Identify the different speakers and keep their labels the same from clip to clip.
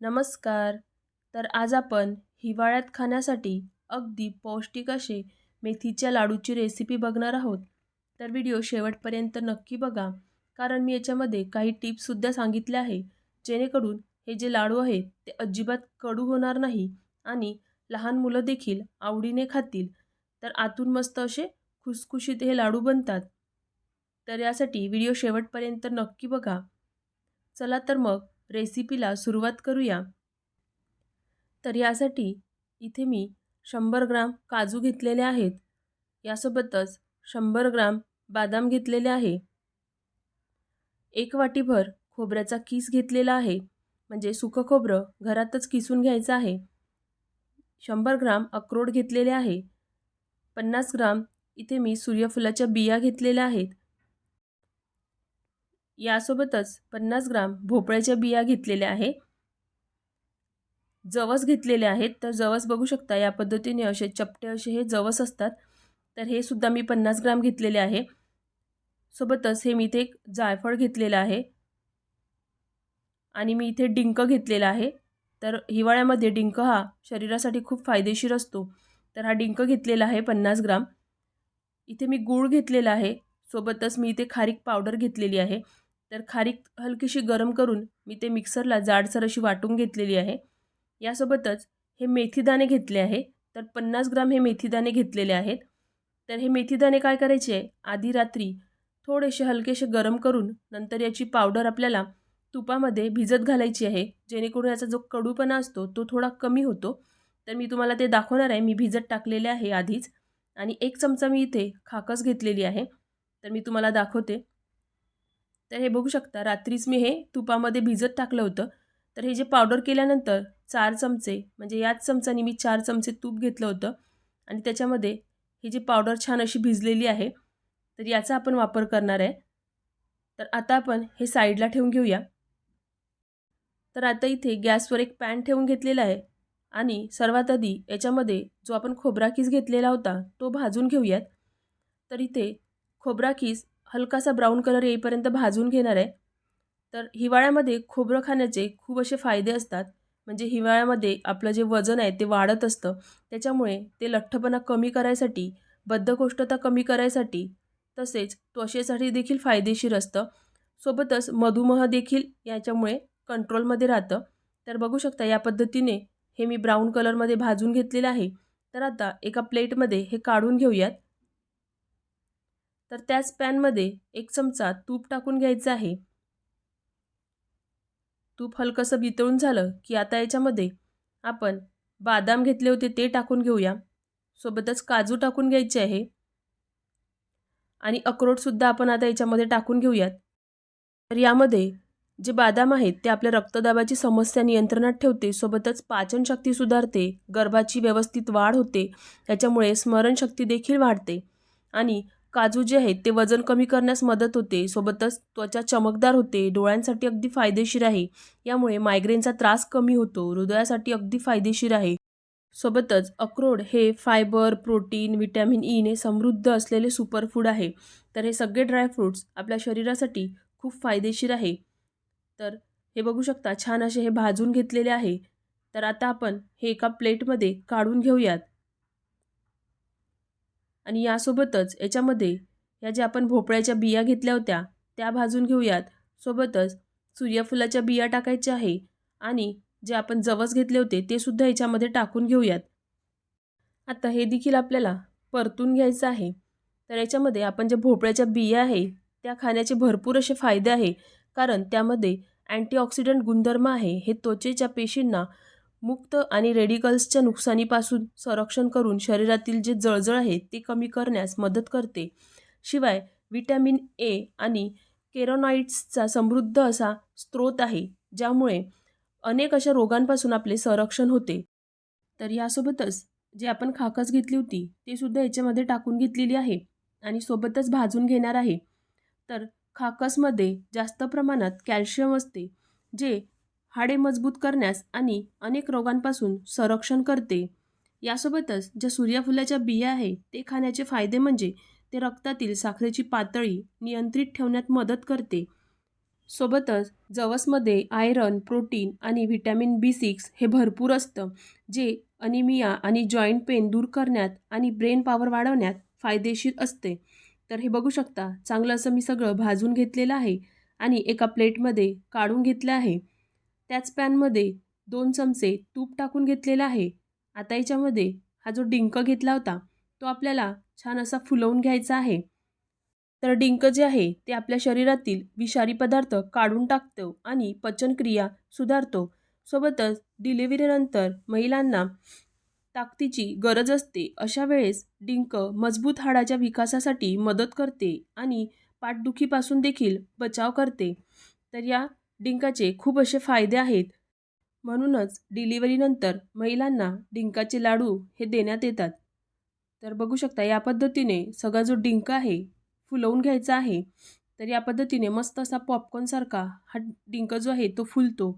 Speaker 1: नमस्कार. तर आज आपण हिवाळ्यात खाण्यासाठी अगदी पौष्टिक असे मेथीच्या लाडूची रेसिपी बघणार आहोत. तर व्हिडिओ शेवटपर्यंत नक्की बघा. कारण मी याच्यामध्ये काही टिप्ससुद्धा सांगितल्या आहे. जेणेकरून हे जे लाडू आहेत ते अजिबात कडू होणार नाही आणि लहान मुलं देखील आवडीने खातील. तर आतून मस्त असे खुसखुशीत हे लाडू बनतात. तर यासाठी व्हिडिओ शेवटपर्यंत नक्की बघा. चला तर मग रेसिपीला सुरुवात करूया. तर यासाठी इथे मी शंभर ग्राम काजू घेतलेले आहेत. यासोबतच शंभर ग्राम बादाम घेतलेले आहे. एक वाटीभर खोबऱ्याचा किस घेतलेला आहे. म्हणजे सुकं खोबरं घरातच किसून घ्यायचं आहे. शंभर ग्राम अक्रोड घेतलेले आहे. पन्नास ग्राम इथे मी सूर्यफुलाच्या बिया घेतलेल्या आहेत. यासोबतच पन्नास ग्राम भोपळ्याच्या बिया घेतलेल्या आहे. जवस घेतलेले आहेत. तर जवस बघू शकता या पद्धतीने असे चपटे असे हे जवस असतात. तर हे सुद्धा मी पन्नास ग्राम घेतलेले आहे. सोबतच हे मी इथे एक जायफळ घेतलेलं आहे. आणि मी इथे डिंक घेतलेला आहे. तर हिवाळ्यामध्ये डिंक हा शरीरासाठी खूप फायदेशीर असतो. तर हा डिंक घेतलेला आहे पन्नास ग्राम. इथे मी गूळ घेतलेला आहे. सोबतच मी इथे खारीक पावडर घेतलेली आहे. तर खारीक हलकीशी गरम करून मी ते मिक्सरला जाडसर अशी वाटून घेतलेली आहे. यासोबतच हे मेथीदाणे घेतले आहे. तर पन्नास ग्राम हे मेथीदाणे घेतलेले आहेत. तर हे मेथीदाणे काय करायचे आहे? आधी रात्री थोडेसे हलकेसे गरम करून नंतर याची पावडर आपल्याला तुपामध्ये भिजत घालायची आहे. जेणेकरून याचा जो कडूपणा असतो तो थोडा कमी होतो. तर मी तुम्हाला ते दाखवणार आहे. मी भिजत टाकलेले आहे आधीच. आणि एक चमचा मी इथे खाकस घेतलेली आहे. तर मी तुम्हाला दाखवते. तर हे बघू शकता रात्रीच मी हे तुपामध्ये भिजत टाकलं होतं. तर हे जे पावडर केल्यानंतर चार चमचे म्हणजे याच चमचानी मी चार चमचे तूप घेतलं होतं. आणि त्याच्यामध्ये ही जी पावडर छान अशी भिजलेली आहे तर याचा आपण वापर करणार आहे. तर आता आपण हे साईडला ठेवून घेऊया. तर आता इथे गॅसवर एक पॅन ठेवून घेतलेला आहे. आणि सर्वात आधी याच्यामध्ये जो आपण खोबराकीस घेतलेला होता तो भाजून घेऊयात. तर इथे खोबरा किस हलकासा ब्राऊन कलर येईपर्यंत भाजून घेणार आहे. तर हिवाळ्यामध्ये खोबरं खाण्याचे खूप असे फायदे असतात. म्हणजे हिवाळ्यामध्ये आपलं जे वजन आहे ते वाढत असतं. त्याच्यामुळे ते लठ्ठपणा कमी करायसाठी बद्धकोष्ठता कमी करायसाठी तसेच त्वचेसाठी देखील फायदेशीर असतं. सोबतच मधुमेह देखील याच्यामुळे कंट्रोलमध्ये राहतं. तर बघू शकता या पद्धतीने हे मी ब्राऊन कलरमध्ये भाजून घेतलेलं आहे. तर आता एका प्लेटमध्ये हे काढून घेऊयात. तर त्याच पॅनमध्ये एक चमचा तूप टाकून घ्यायचं आहे. तूप हलकंसं वितळून झालं की आता याच्यामध्ये आपण बादाम घेतले होते ते टाकून घेऊया. सोबतच काजू टाकून घ्यायचे आहे. आणि अक्रोडसुद्धा आपण आता याच्यामध्ये टाकून घेऊयात. तर यामध्ये जे बादाम आहेत ते आपल्या रक्तदाबाची समस्या नियंत्रणात ठेवते. सोबतच पाचनशक्ती सुधारते गर्भाची व्यवस्थित वाढ होते त्याच्यामुळे स्मरणशक्ती देखील वाढते. आणि काजू जे आहेत ते वजन कमी करण्यास मदत होते. सोबतच त्वचा चमकदार होते. डोळ्यांसाठी अगदी फायदेशीर आहे. यामुळे मायग्रेनचा त्रास कमी होतो. हृदयासाठी अगदी फायदेशीर आहे. सोबतच अक्रोड हे फायबर प्रोटीन विटॅमिन ईने समृद्ध असलेले सुपरफूड आहे. तर हे सगळे ड्रायफ्रूट्स आपल्या शरीरासाठी खूप फायदेशीर आहे. तर हे बघू शकता छान असे हे भाजून घेतलेले आहे. तर आता आपण हे एका प्लेटमध्ये काढून घेऊयात. आणि यासोबतच याच्यामध्ये या ज्या आपण भोपळ्याच्या बिया घेतल्या होत्या त्या भाजून घेऊयात. सोबतच सूर्यफुलाच्या बिया टाकायच्या आहे आणि जे आपण जवस घेतले होते ते सुद्धा याच्यामध्ये टाकून घेऊयात. आता हे देखील आपल्याला परतून घ्यायचं आहे. तर याच्यामध्ये आपण जे भोपळ्याच्या बिया आहे त्या खाण्याचे भरपूर असे फायदे आहे. कारण त्यामध्ये अँटीऑक्सिडंट गुणधर्म आहे. हे त्वचेच्या पेशींना मुक्त आणि रेडिकल्सच्या नुकसानीपासून संरक्षण करून शरीरातील जे जळजळ आहे ते कमी करण्यास मदत करते. शिवाय विटॅमिन ए आणि केरोनॉइड्सचा समृद्ध असा स्रोत आहे ज्यामुळे अनेक अशा रोगांपासून आपले संरक्षण होते. तर यासोबतच जे आपण खाकस घेतली होती ते सुद्धा याच्यामध्ये टाकून घेतलेली आहे आणि सोबतच भाजून घेणार आहे. तर खाकसमध्ये जास्त प्रमाणात कॅल्शियम असते जे हाडे मजबूत करण्यास आणि अनेक रोगांपासून संरक्षण करते. यासोबतच ज्या सूर्यफुलाच्या बिया आहे ते खाण्याचे फायदे म्हणजे ते रक्तातील साखरेची पातळी नियंत्रित ठेवण्यात मदत करते. सोबतच जवसमध्ये आयरन प्रोटीन आणि व्हिटॅमिन बी सिक्स हे भरपूर असतं जे अनिमिया आणि जॉईंट पेन दूर करण्यात आणि ब्रेन पॉवर वाढवण्यात फायदेशीर असते. तर हे बघू शकता चांगलं असं मी सगळं भाजून घेतलेलं आहे आणि एका प्लेटमध्ये काढून घेतलं आहे. त्याच पॅनमध्ये दोन चमचे तूप टाकून घेतलेलं आहे. आता याच्यामध्ये हा जो डिंक घेतला होता तो आपल्याला छान असा फुलवून घ्यायचा आहे. तर डिंक जे आहे ते आपल्या शरीरातील विषारी पदार्थ काढून टाकतो आणि पचनक्रिया सुधारतो. सोबतच डिलिव्हरीनंतर महिलांना ताकदीची गरज असते. अशा वेळेस डिंक मजबूत हाडाच्या विकासासाठी मदत करते आणि पाठदुखीपासून देखील बचाव करते. तर या डिंकाचे खूप असे फायदे आहेत. म्हणूनच डिलिव्हरीनंतर महिलांना डिंकाचे लाडू हे देण्यात येतात. तर बघू शकता या पद्धतीने सगळा जो डिंक आहे फुलवून घ्यायचा आहे तर या पद्धतीने मस्त असा पॉपकॉर्नसारखा हा डिंक जो आहे तो फुलतो.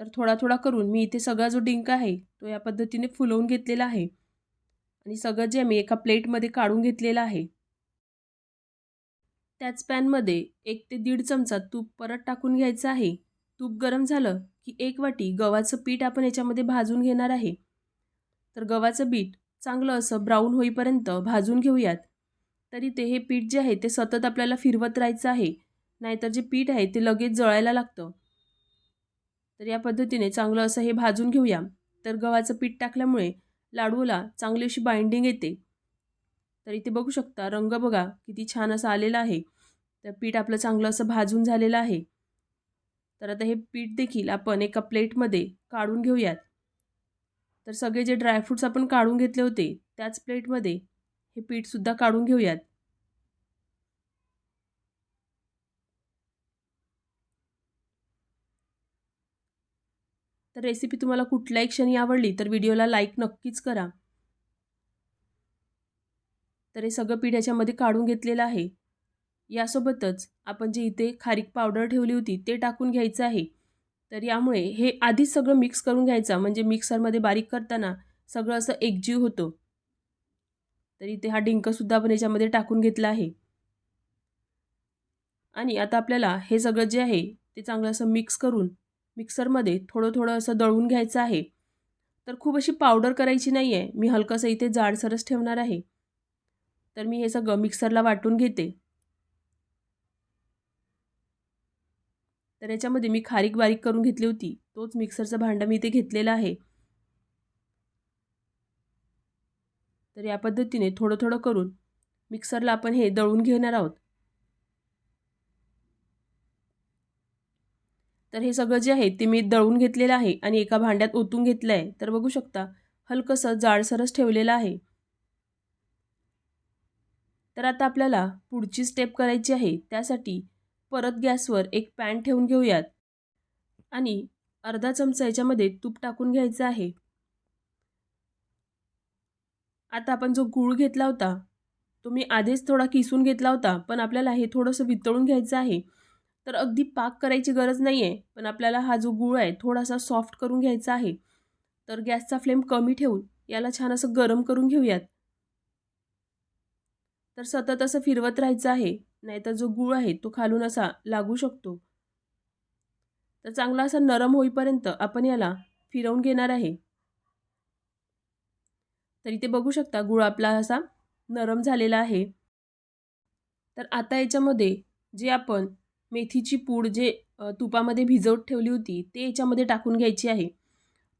Speaker 1: तर थोडा थोडा करून मी इथे सगळा जो डिंक आहे तो या पद्धतीने फुलवून घेतलेला आहे. आणि सगळं जे मी एका प्लेटमध्ये काढून घेतलेलं आहे त्याच पॅनमध्ये एक ते दीड चमचा तूप परत टाकून घ्यायचं आहे. तूप गरम झालं की एक वाटी गव्हाचं पीठ आपण याच्यामध्ये भाजून घेणार आहे. तर गव्हाचं पीठ चांगलं असं ब्राऊन होईपर्यंत भाजून घेऊयात. तरी ते हे पीठ जे आहे ते सतत आपल्याला फिरवत राहायचं आहे. नाहीतर जे पीठ आहे ते लगेच जळायला लागतं. तर या पद्धतीने चांगलं असं हे भाजून घेऊया. तर गव्हाचं पीठ टाकल्यामुळे लाडूला चांगली अशी बाइंडिंग येते. तर इथे बघू शकता रंग बघा किती छान असा आलेला आहे. तर पीठ आपलं चांगलं असं भाजून झालेलं आहे. तर आता हे पीठ देखील आपण एका प्लेटमध्ये काढून घेऊयात. तर सगळे जे ड्रायफ्रूट्स आपण काढून घेतले होते त्याच प्लेटमध्ये हे पीठसुद्धा काढून घेऊयात. तर रेसिपी तुम्हाला कुठल्याही क्षणी आवडली तर व्हिडिओला लाईक नक्कीच करा. तर हे सगळं पीठ याच्यामध्ये काढून घेतलेलं आहे. यासोबतच आपण जे इथे खारीक पावडर ठेवली होती ते टाकून घ्यायचं आहे. तर यामुळे हे आधीच सगळं मिक्स करून घ्यायचं म्हणजे मिक्सरमध्ये बारीक करताना सगळं असं एकजीव होतं. तर इथे हा डिंकसुद्धा आपण याच्यामध्ये टाकून घेतला आहे. आणि आता आपल्याला हे सगळं जे आहे ते चांगलं असं मिक्स करून मिक्सरमध्ये थोडं थोडं असं दळून घ्यायचं आहे. तर खूप अशी पावडर करायची नाही आहे मी हलकंसं इथे जाडसरच ठेवणार आहे. तर मी हे सगळं मिक्सरला वाटून घेते. तर याच्यामध्ये मी खारीक बारीक करून घेतली होती. तोच मिक्सरचं भांडं मी इथे घेतलेलं आहे. तर या पद्धतीने थोडं थोडं करून मिक्सरला आपण हे दळून घेणार आहोत. तर हे सगळं जे आहे ते मी दळून घेतलेलं आहे आणि एका भांड्यात ओतून घेतलं आहे तर बघू शकता हलकंसं जाडसरच ठेवलेलं आहे. तर आता आपल्याला पुढची स्टेप करायची आहे. त्यासाठी परत गॅसवर एक पॅन ठेवून घेऊयात. आणि अर्धा चमचा याच्यामध्ये तूप टाकून घ्यायचं आहे. आता आपण जो गूळ घेतला होता तो मी आधीच थोडा किसून घेतला होता पण आपल्याला हे थोडंसं वितळून घ्यायचं आहे. तर अगदी पाक करायची गरज नाही आहे पण आपल्याला हा जो गूळ आहे थोडासा सॉफ्ट करून घ्यायचा आहे. तर गॅसचा फ्लेम कमी ठेवून याला छान असं गरम करून घेऊयात. तर सतत असं फिरवत राहायचं आहे. नाहीतर जो गूळ आहे तो खालून असा लागू शकतो. तर चांगला असा नरम होईपर्यंत आपण याला फिरवून घेणार आहे. तर इथे बघू शकता गुळ आपला असा नरम झालेला आहे. तर आता याच्यामध्ये जे आपण मेथीची पूड जे तुपामध्ये भिजवत ठेवली होती ते याच्यामध्ये टाकून घ्यायची आहे.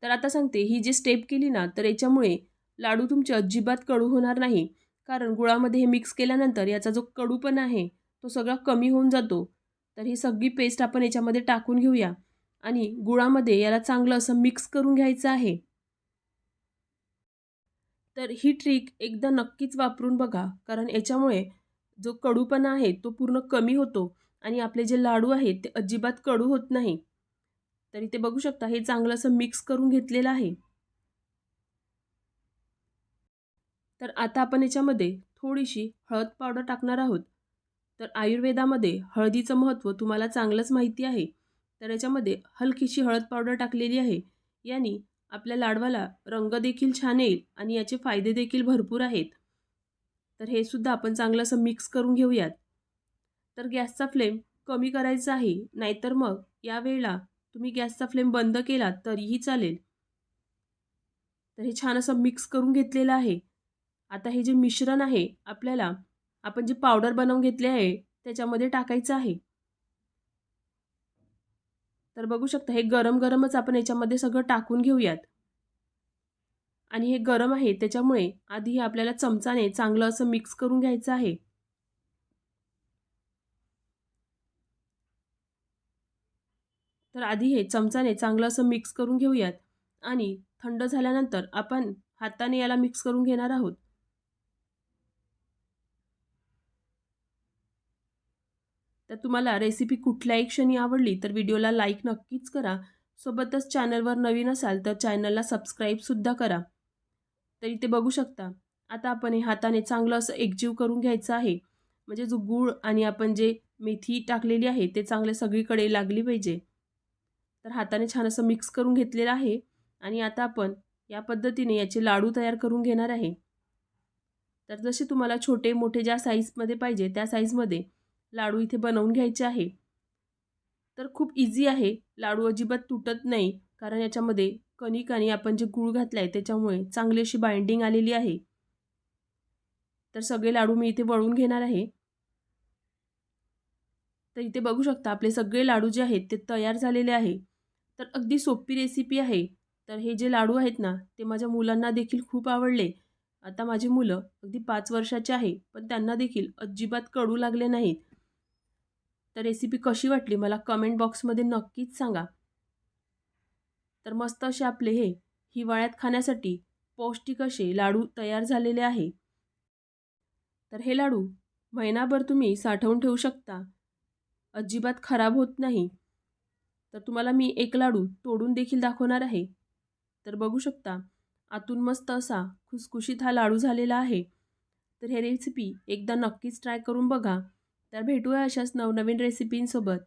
Speaker 1: तर आता सांगते ही जी स्टेप केली ना तर याच्यामुळे लाडू तुमचे अजिबात कडू होणार नाही. कारण गुळामध्ये हे मिक्स केल्यानंतर याचा जो कडूपणा आहे तो सगळा कमी होऊन जातो. तर ही सगळी पेस्ट आपण याच्यामध्ये टाकून घेऊया. आणि गुळामध्ये याला चांगलं असं मिक्स करून घ्यायचं आहे. तर ही ट्रिक एकदा नक्कीच वापरून बघा कारण याच्यामुळे जो कडूपणा आहे तो पूर्ण कमी होतो. आणि आपले जे लाडू आहेत ते अजिबात कडू होत नाही. तर इथे बघू शकता हे चांगलं असं मिक्स करून घेतलेलं आहे. तर आता आपण याच्यामध्ये थोडीशी हळद पावडर टाकणार आहोत. तर आयुर्वेदामध्ये हळदीचं महत्त्व तुम्हाला चांगलंच माहिती आहे. तर याच्यामध्ये हलकीशी हळद पावडर टाकलेली आहे. यांनी आपल्या लाडवाला रंग देखील छान येईल आणि याचे फायदे देखील भरपूर आहेत. तर हे सुद्धा आपण चांगलं असं मिक्स करून घेऊयात. तर गॅसचा फ्लेम कमी करायचा आहे. नाहीतर मग यावेळेला तुम्ही गॅसचा फ्लेम बंद केला तरीही चालेल. तर हे छान असं मिक्स करून घेतलेलं आहे. आता हे जे मिश्रण आहे आपल्याला आपण जे पावडर बनवून घेतले आहे त्याच्यामध्ये टाकायचं आहे. तर बघू शकता हे गरम गरमच आपण याच्यामध्ये सगळं टाकून घेऊयात. आणि हे गरम आहे त्याच्यामुळे आधी हे आपल्याला चमचाने चांगलं असं मिक्स करून घ्यायचं आहे. तर आधी हे चमचाने चांगलं असं मिक्स करून घेऊयात. आणि थंड झाल्यानंतर आपण हाताने याला मिक्स करून घेणार आहोत. तर तुम्हाला रेसिपी कुठल्याही क्षणी आवडली तर व्हिडिओला लाईक नक्कीच करा. सोबतच चॅनलवर नवीन असाल तर चॅनलला सबस्क्राईबसुद्धा करा. तर इथे बघू शकता आता आपण हे हाताने चांगलं असं एकजीव करून घ्यायचं आहे. म्हणजे जो गूळ आणि आपण जे मेथी टाकलेली आहे ते चांगले सगळीकडे लागली पाहिजे. तर हाताने छान असं मिक्स करून घेतलेलं आहे. आणि आता आपण या पद्धतीने याचे लाडू तयार करून घेणार आहे. तर जसे तुम्हाला छोटे मोठे ज्या साईजमध्ये पाहिजे त्या साईजमध्ये लाडू इथे बनवून घ्यायचे आहे. तर खूप इझी आहे. लाडू अजिबात तुटत नाही. कारण याच्यामध्ये कणिक आणि आपण जे गूळ घातला आहे त्याच्यामुळे चांगली अशी बाइंडिंग आलेली आहे. तर सगळे लाडू मी इथे वळून घेणार आहे. तर इथे बघू शकता आपले सगळे लाडू जे आहेत ते तयार झालेले आहे. तर अगदी सोपी रेसिपी आहे. तर हे जे लाडू आहेत ना ते माझ्या मुलांना देखील खूप आवडले. आता माझी मुलं अगदी पाच वर्षाचे आहे पण त्यांना देखील अजिबात कडू लागले नाहीत. तर रेसिपी कशी वाटली मला कमेंट बॉक्समध्ये नक्कीच सांगा. तर मस्त असे आपले हे हिवाळ्यात खाण्यासाठी पौष्टिक असे लाडू तयार झालेले आहे. तर हे लाडू महिनाभर तुम्ही साठवून ठेवू शकता. अजिबात खराब होत नाही. तर तुम्हाला मी एक लाडू तोडून देखील दाखवणार आहे. तर बघू शकता आतून मस्त असा खुसखुशीत हा लाडू झालेला आहे. तर हे रेसिपी एकदा नक्कीच ट्राय करून बघा. तर भेटूया अशाच नवनवीन रेसिपींसोबत